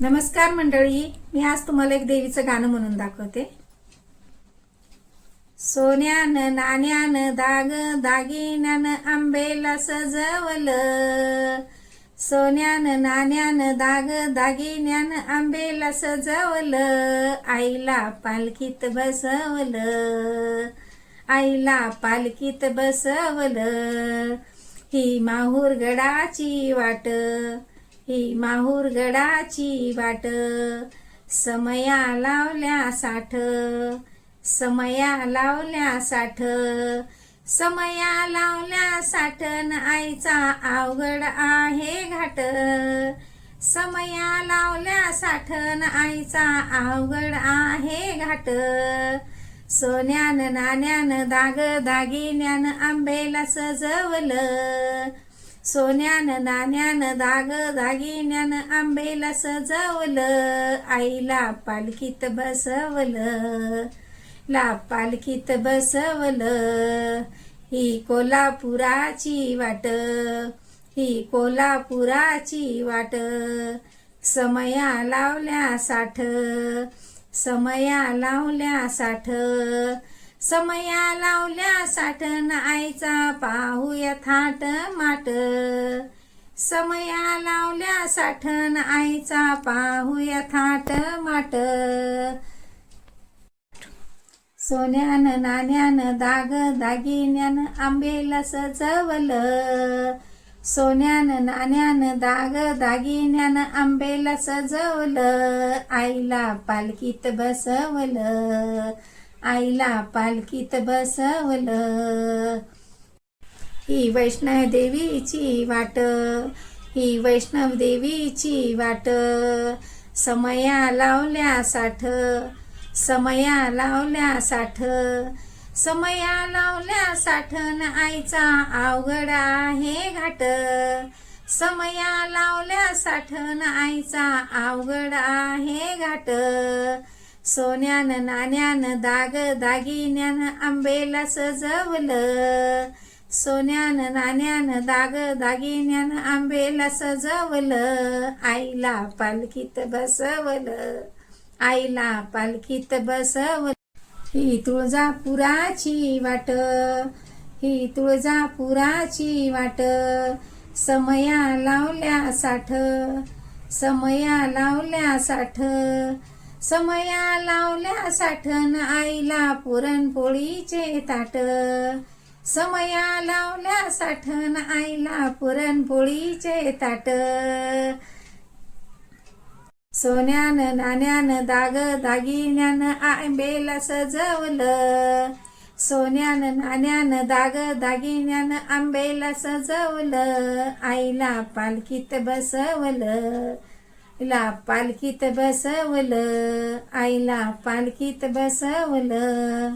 नमस्कार मंडळी मी आज तुम्हाला एक देवीचं गाणं म्हणून दाखवते. सोन्यानं नाण्यानं दाग दागिन्यानं आंबेला सजवलं. सोन्यानं नाण्यानं दाग दागिन्यानं आंबेला सजवलं. आईला पालखीत बसवलं. आईला पालखीत बसवलं. ही माहूर गडाची वाट. ही माहूर गडाची वाट. समया लावल्या साठ. समया लावल्या साठ. समया लावल्या साठन आईचा अवघड आहे घाट. समया लावल्या साठन आईचा अवघड आहे घाट. सोन्यानं नाण्यानं दाग दागिन्यानं आंबेला सजवलं सोन्यानं नाण्यानं दाग दागिन्यानं आंबेला सजवलं आईला पालखीत बसवलं ला पालखीत बसवलं. ही कोल्हापुराची वाट ही कोल्हापुराची वाट. समया लावल्या साठ समया लावल्या साठ. समया लावल्या साठन आईचा पाहूया थाट माट. समया लावल्या साठन आईचा पाहूया थाट माट. सोन्यानं नाण्यानं दाग दागिन्यानं आंबेला सजवलं. सोन्यानं नाण्यानं दाग दागिन्यानं आंबेला सजवलं. आईला पालखीत बसवलं. आईला पालखीत बसवलं. ही वैष्णव देवीची वाट ही वैष्णव देवीची वाट. समया लावल्या साठ समया लावल्या साठ समया लावल्या साठन आईचा अवघड आहे घाट. समया लावल्या साठन आईचा अवघड आहे घाट. सोन्यानं नाण्यानं दाग दागिन्यानं आंबेला सजवलं. सोन्यानं नाण्यानं दाग दागिन्यानं आंबेला सजवलं. आईला पालखीत बसवलं. आईला पालखीत बसवलं. ही तुळजापुराची वाट ही तुळजापुराची वाट. समया लावल्या साठ समया लावल्या साठ. समया लावल्या साठन आईला पुरणपोळीचे ताट. समया लावल्या साठन आईला पुरणपोळीचे ताट. सोन्यानं नाण्यानं दाग दागिन्यानं आंबेला सजवलं. सोन्यानं नाण्यानं दाग दागिन्यानं आंबेला सजवलं. आईला पालखीत बसवलं. ला पालखीत बसवलं आईला पालखीत बसवलं.